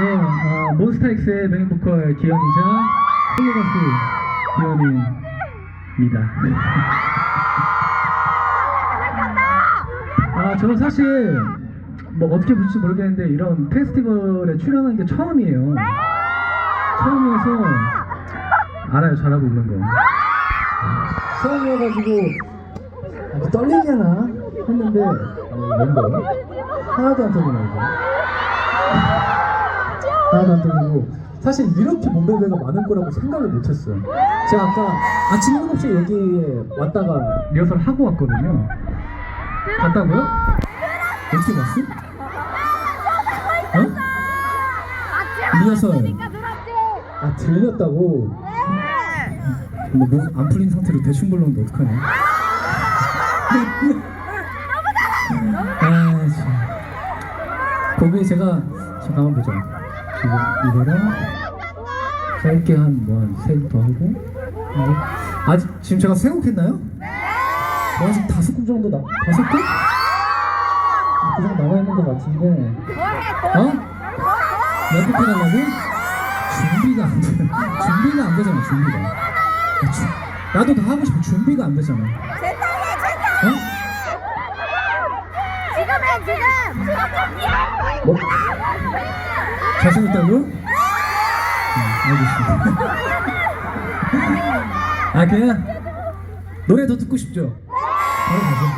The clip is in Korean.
네, 어, 몬스타엑스의 메인 보컬 기현이자 솔로 가수 기현입니다. 아, 저는 사실 뭐 어떻게 볼지 모르겠는데 이런 페스티벌에 출연한 게 처음이에요. 처음이어서 알아요, 잘하고 있는 거. 처음이어가지고 아, 뭐 떨리려나 했는데 어, 멤버 하나도 안 떨리나 이거. 안 떨리고 사실 이렇게 몸베베가 많을 거라고 생각을 못했어요. 제가 아까 아침 7시에 여기에 왔다가 리허설 하고 왔거든요. 갔다고요? 어떻게 봤어? 어? 리허설. 아 들렸다고? 근데 목안 풀린 상태로 대충 불렀는데 어떡하냐? 아, 참. 거기에 제가 잠깐만 보자. 지금 이거랑 짧게 한뭐한세곡더 하고 그리고 아직 지금 제가 세곡 했나요? 뭐 아직 다섯 곡 정도 나 다섯 곡? 그 정도 남아 있는 것 같은데 어? 몇곡 해달라고? 준비가 안 돼. 준비가 안 되잖아 준비가. 아, 주- 나도 다 하고 싶어 준비가 안 되잖아. 어? 지금 해 지금! 뭐? 자신 있 다고? 네, 알겠습니다. 아 그냥 노래 더 듣고 싶죠? 바로 가죠.